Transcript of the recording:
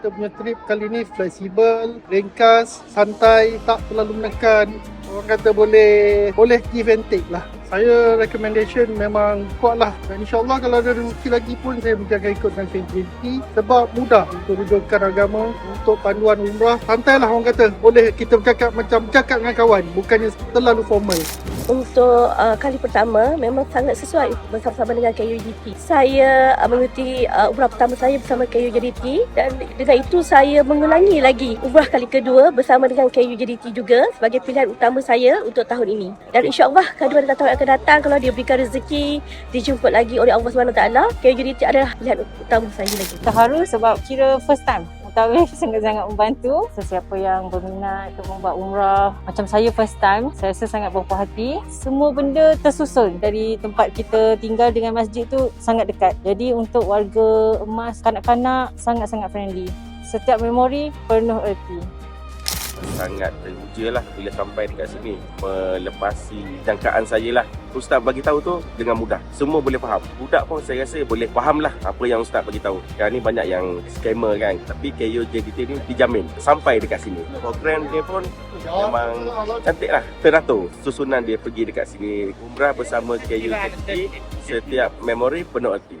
kita punya trip kali ni fleksibel, ringkas, santai, tak terlalu menekan. Orang kata boleh boleh give and take lah. Saya recommendation memang kuat lah. Dan insyaAllah kalau ada rezeki lagi pun saya mungkin akan ikut dengan KJP sebab mudah untuk rujukan agama, untuk panduan umrah. Santai lah orang kata. Boleh kita bercakap macam bercakap dengan kawan. Bukannya terlalu formal. Untuk uh, kali pertama memang sangat sesuai bersama-sama dengan KUJT. Saya uh, mengikuti uh, umrah pertama saya bersama KUJT dan dengan itu saya mengulangi lagi umrah kali kedua bersama dengan KUJT juga sebagai pilihan utama saya untuk tahun ini. Dan insya-Allah kedua dan tahun yang akan datang kalau dia berikan rezeki dijemput lagi oleh Allah SWT, KUJT adalah pilihan utama saya lagi. terharu sebab kira first time. Mutawif sangat-sangat membantu Sesiapa yang berminat untuk membuat umrah. Macam saya first time Saya rasa sangat berpuas hati. Semua benda tersusun Dari tempat kita tinggal dengan masjid tu Sangat dekat. Jadi untuk warga emas Kanak-kanak Sangat-sangat friendly. Setiap memori penuh erti sangat teruja lah bila sampai dekat sini. Melepasi jangkaan saya lah. Ustaz bagi tahu tu dengan mudah. Semua boleh faham. Budak pun saya rasa boleh faham lah apa yang Ustaz bagi tahu. Sekarang ni banyak yang scammer kan. Tapi KU JDT ni dijamin sampai dekat sini. Program dia pun memang cantik lah. Teratur susunan dia pergi dekat sini. Umrah bersama KU JDT setiap memori penuh erti